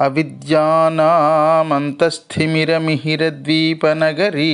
అవిద్యానామంతస్థిమిరమిహిరద్వీపనగరీ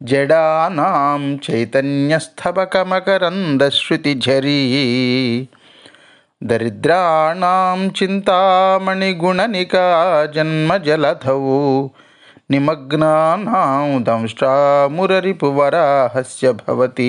జడానాం చైతన్యస్థబకమకరందశ్రుతిఝరీ దరిద్రాణం చింతామణిగుణనికా జన్మజలధౌ నిమగ్నానాం దంష్టామురరిపువరాహస్య భవతి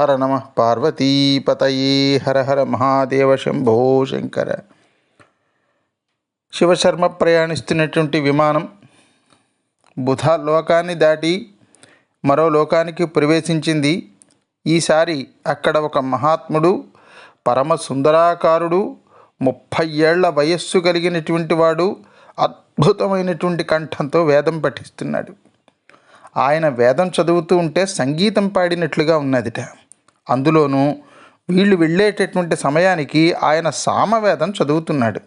హర నమ పార్వతీపతయే హర హర మహాదేవ శంభో శంకర. శివశర్మ ప్రయాణిస్తున్నటువంటి విమానం బుధ లోకాన్ని దాటి మరో లోకానికి ప్రవేశించింది. ఈసారి అక్కడ ఒక మహాత్ముడు పరమ సుందరాకారుడు ముప్పై ఏళ్ళ వయస్సు కలిగినటువంటి వాడు అద్భుతమైనటువంటి కంఠంతో వేదం పఠిస్తున్నాడు. ఆయన వేదం చదువుతూ ఉంటే సంగీతం పాడినట్లుగా ఉన్నదిట. అందులోనూ వీళ్ళు వెళ్ళేటటువంటి సమయానికి ఆయన సామవేదం చదువుతున్నాడు.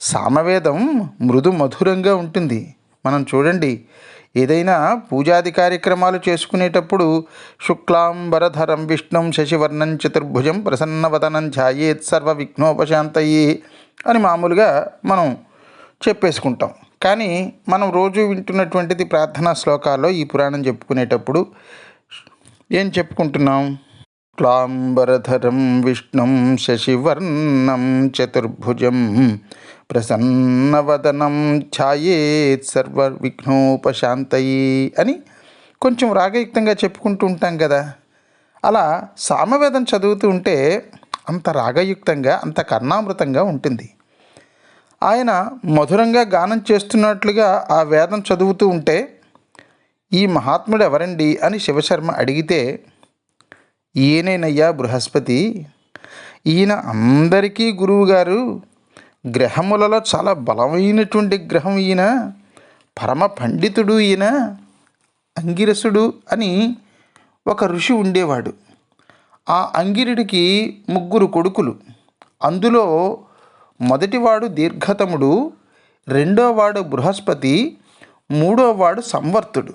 సామవేదం మృదు మధురంగా ఉంటుంది. మనం చూడండి ఏదైనా పూజాది కార్యక్రమాలు చేసుకునేటప్పుడు శుక్లాంబరధరం విష్ణుం శశివర్ణం చతుర్భుజం ప్రసన్నవదనం ఛాయేత్ సర్వ విఘ్నోపశాంతయే అని మామూలుగా మనం చెప్పేసుకుంటాం. కానీ మనం రోజు వింటున్నటువంటిది ప్రార్థనా శ్లోకాల్లో ఈ పురాణం చెప్పుకునేటప్పుడు ఏం చెప్పుకుంటున్నాం? క్లాంబరధరం విష్ణుం శశివర్ణం చతుర్భుజం ప్రసన్నవదనం ఛాయేత్ సర్వ విఘ్నోపశాంతయి అని కొంచెం రాగయుక్తంగా చెప్పుకుంటూ ఉంటాం కదా. అలా సామవేదం చదువుతూ ఉంటే అంత రాగయుక్తంగా అంత కర్ణామృతంగా ఉంటుంది. ఆయన మధురంగా గానం చేస్తున్నట్లుగా ఆ వేదం చదువుతూ ఉంటే ఈ మహాత్ముడు ఎవరండి అని శివశర్మ అడిగితే ఈయనేనయ్యా బృహస్పతి. ఈయన అందరికీ గురువుగారు. గ్రహములలో చాలా బలమైనటువంటి గ్రహం ఈయన. పరమ పండితుడు ఈయన. అంగిరసుడు అని ఒక ఋషి ఉండేవాడు. ఆ అంగిరుడికి ముగ్గురు కొడుకులు. అందులో మొదటివాడు దీర్ఘతముడు రెండోవాడు బృహస్పతి మూడోవాడు సంవర్తుడు.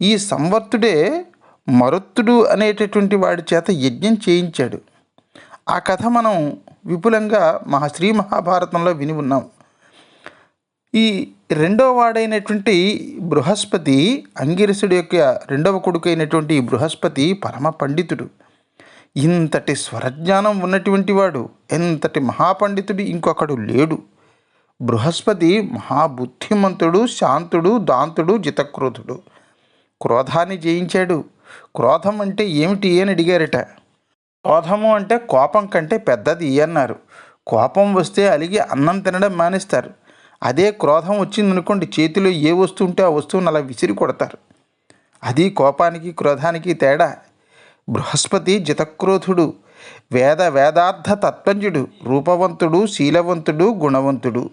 ఈ సంవర్తుడే మరుత్తుడు అనేటటువంటి వాడి చేత యజ్ఞం చేయించాడు. ఆ కథ మనం విపులంగా మహా శ్రీ మహాభారతంలో విని ఉన్నాం. ఈ రెండవ వాడైనటువంటి బృహస్పతి అంగిరసుడి యొక్క రెండవ కొడుకు అయినటువంటి బృహస్పతి పరమ పండితుడు. ఇంతటి స్వరజ్ఞానం ఉన్నటువంటి వాడు ఎంతటి మహాపండితుడు ఇంకొకడు లేడు. బృహస్పతి మహాబుద్ధిమంతుడు శాంతుడు దాంతుడు జితక్రోధుడు. క్రోధాన్ని జయించాడు. క్రోధం అంటే ఏమిటి అని అడిగారట. క్రోధము అంటే కోపం కంటే పెద్దది అన్నారు. కోపం వస్తే అలిగి అన్నం తినడం మానేస్తారు. అదే క్రోధం వచ్చిందనుకోండి చేతిలో ఏ వస్తువు ఉంటే ఆ వస్తువుని అలా విసిరి కొడతారు. అది కోపానికి క్రోధానికి తేడా. బృహస్పతి జితక్రోధుడు వేద వేదార్థ తత్వంజుడు రూపవంతుడు శీలవంతుడు గుణవంతుడు.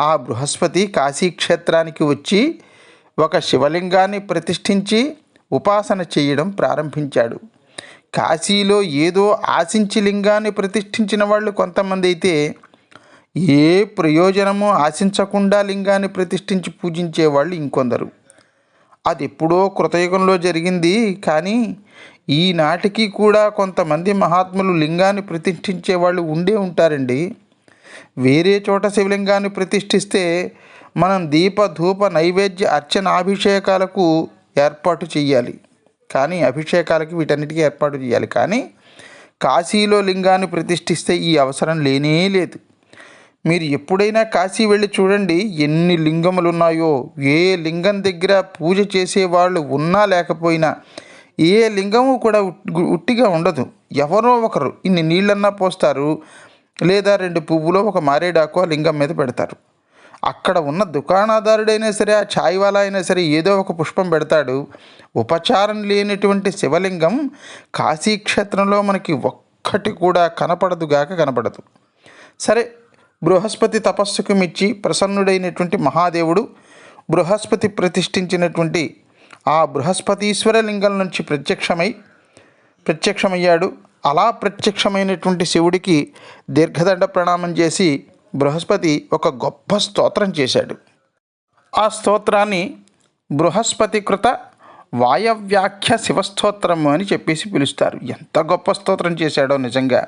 ఆ బృహస్పతి కాశీక్షేత్రానికి వచ్చి ఒక శివలింగాన్ని ప్రతిష్ఠించి ఉపాసన చేయడం ప్రారంభించాడు. కాశీలో ఏదో ఆశించి లింగాన్ని ప్రతిష్ఠించిన వాళ్ళు కొంతమంది అయితే ఏ ప్రయోజనము ఆశించకుండా లింగాన్ని ప్రతిష్ఠించి పూజించే వాళ్ళు ఇంకొందరు. అది ఎప్పుడో కృతయుగంలో జరిగింది కానీ ఈనాటికి కూడా కొంతమంది మహాత్ములు లింగాన్ని ప్రతిష్ఠించే వాళ్ళు ఉండే ఉంటారండి. వేరే చోట శివలింగాన్ని ప్రతిష్ఠిస్తే మనం దీప ధూప నైవేద్య అర్చన అభిషేకాలకు ఏర్పాటు చేయాలి కానీ అభిషేకాలకి వీటన్నిటికీ ఏర్పాటు చేయాలి కానీ కాశీలో లింగాన్ని ప్రతిష్ఠిస్తే ఈ అవసరం లేనే లేదు. మీరు ఎప్పుడైనా కాశీ వెళ్ళి చూడండి ఎన్ని లింగములు ఉన్నాయో ఏ లింగం దగ్గర పూజ చేసేవాళ్ళు ఉన్నా లేకపోయినా ఏ లింగము కూడా ఉట్టిగా ఉండదు. ఎవరో ఒకరు ఇన్ని నీళ్ళన్నా పోస్తారు లేదా రెండు పువ్వులో ఒక మారేడాకు ఆ లింగం మీద పెడతారు. అక్కడ ఉన్న దుకాణదారుడైనా సరే ఆ ఛాయ్వాలా అయినా సరే ఏదో ఒక పుష్పం పెడతాడు. ఉపచారం లేనటువంటి శివలింగం కాశీక్షేత్రంలో మనకి ఒక్కటి కూడా కనపడదుగాక కనపడదు. సరే బృహస్పతి తపస్సుకు మెచ్చి ప్రసన్నుడైనటువంటి మహాదేవుడు బృహస్పతి ప్రతిష్ఠించినటువంటి ఆ బృహస్పతీశ్వర లింగం నుంచి ప్రత్యక్షమై ప్రత్యక్షమయ్యాడు. అలా ప్రత్యక్షమైనటువంటి శివుడికి దీర్ఘదండ ప్రణామం చేసి బృహస్పతి ఒక గొప్ప స్తోత్రం చేశాడు. ఆ స్తోత్రాన్ని బృహస్పతి కృత వాయవ్యాఖ్య శివస్తోత్రం అని చెప్పేసి పిలుస్తారు. ఎంత గొప్ప స్తోత్రం చేశాడో నిజంగా.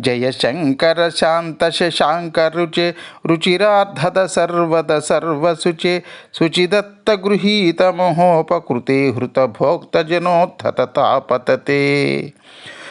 జయ శంకర శాంత శశాంక రుచే రుచిరార్ధద సర్వద సర్వసుచే శుచిదత్త గృహీత మహోపకృతే హృత భోక్త జనోత్థత తాపతతే.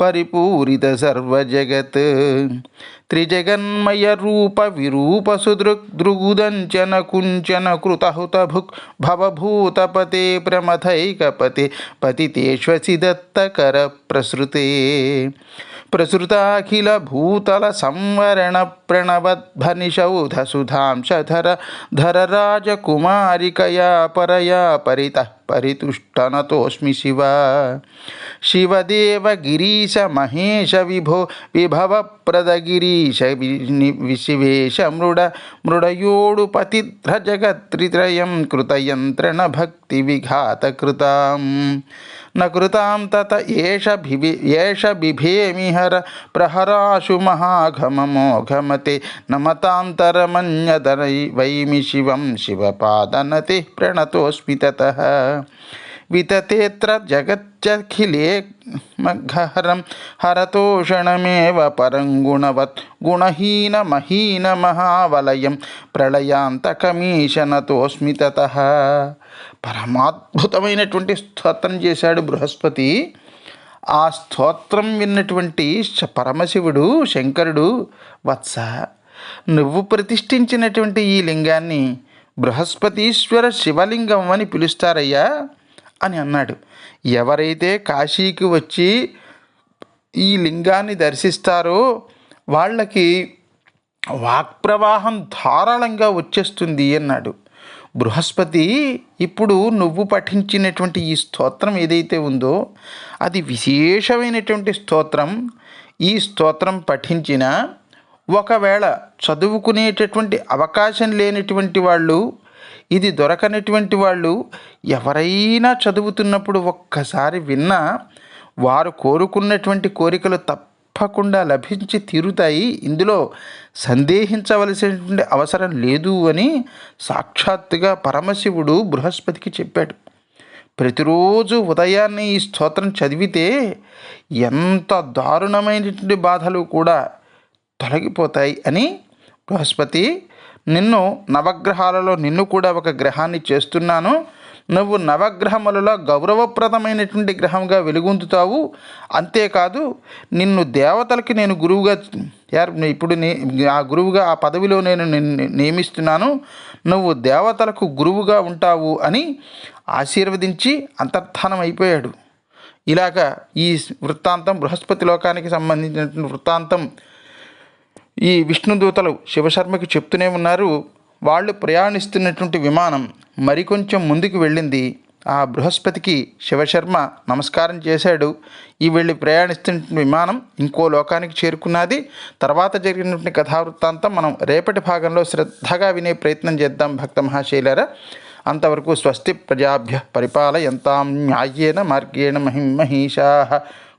परिपूरित सर्वजगत्। त्रिजगन्मयरूपविरूपसुदृग्दृगुदञ्चन कुञ्चन कृतहुतभुक् भवभूतपते प्रमथैकपते पतितेष्वसि दत्तकरप्रसृते प्रसृताखिलभूतलसंवरणप्रणवध्वनिशौधसुधांशधर धरराजकुमारिकया परया परितः परितुष्टन न तोस्मी शिव। शिवदेव गिरीश महेश विभो, विभव प्रद गिरीश विशिवेश मृड मृडयोडुपतिध्र जगत्रित्रयं कृतयन्त्र न भक्तिविघातकृताम्। न कृता तत एष भिभे, एष बिभेमिहर प्रहराशु महाघममोघमते नमतान्तरमन्यदरै वैमि शिवं शिवपादनते प्रणतोऽस्मि ततः। వితతేత్ర జగచ్చఖిలే మఘహరం హరతోషణమేవ పరం గుణవత్ గుణహీన మహీన మహావలయం ప్రళయాంతకమీశనతోస్మి తత పరమాద్భుతమైనటువంటి స్తోత్రం చేశాడు బృహస్పతి. ఆ స్తోత్రం విన్నటువంటి పరమశివుడు శంకరుడు వత్స నువ్వు ప్రతిష్ఠించినటువంటి ఈ లింగాన్ని బృహస్పతీశ్వర శివలింగం అని పిలుస్తారయ్యా అని అన్నాడు. ఎవరైతే కాశీకి వచ్చి ఈ లింగాన్ని దర్శిస్తారో వాళ్ళకి వాక్ప్రవాహం ధారాళంగా వచ్చేస్తుంది అన్నాడు. బృహస్పతి ఇప్పుడు నువ్వు పఠించినటువంటి ఈ స్తోత్రం ఏదైతే ఉందో అది విశేషమైనటువంటి స్తోత్రం. ఈ స్తోత్రం పఠించిన ఒకవేళ చదువుకునేటటువంటి అవకాశం లేనటువంటి వాళ్ళు ఇది దొరకనటువంటి వాళ్ళు ఎవరైనా చదువుతున్నప్పుడు ఒక్కసారి విన్నా వారు కోరుకున్నటువంటి కోరికలు తప్పకుండా లభించి తీరుతాయి. ఇందులో సందేహించవలసినటువంటి అవసరం లేదు అని సాక్షాత్తుగా పరమశివుడు బృహస్పతికి చెప్పాడు. ప్రతిరోజు ఉదయాన్నే ఈ స్తోత్రం చదివితే ఎంత దారుణమైనటువంటి బాధలు కూడా తొలగిపోతాయి అని బృహస్పతి నిన్ను నవగ్రహాలలో నిన్ను కూడా ఒక గ్రహాన్ని చేస్తున్నాను. నువ్వు నవగ్రహములలో గౌరవప్రదమైనటువంటి గ్రహంగా వెలుగొందుతావు. అంతేకాదు నిన్ను దేవతలకి నేను గురువుగా ఇప్పుడు నే ఆ గురువుగా ఆ పదవిలో నేను నిన్ను నియమిస్తున్నాను. నువ్వు దేవతలకు గురువుగా ఉంటావు అని ఆశీర్వదించి అంతర్ధానం అయిపోయాడు. ఇలాగ ఈ వృత్తాంతం బృహస్పతి లోకానికి సంబంధించినటువంటి వృత్తాంతం ఈ విష్ణుదూతలు శివశర్మకి చెప్తూనే ఉన్నారు వాళ్ళు ప్రయాణిస్తున్నటువంటి విమానం మరికొంచెం ముందుకు వెళ్ళింది. ఆ బృహస్పతికి శివశర్మ నమస్కారం చేశాడు. ఈ వెళ్ళి ప్రయాణిస్తున్న విమానం ఇంకో లోకానికి చేరుకున్నది. తర్వాత జరిగినటువంటి కథావృత్తాంతం మనం రేపటి భాగంలో శ్రద్ధగా వినే ప్రయత్నం చేద్దాం భక్త మహాశైలరా. అంతవరకు స్వస్తి ప్రజాభ్య పరిపాలయంతాం న్యాయేన మార్గేణ మహిమహీషా గో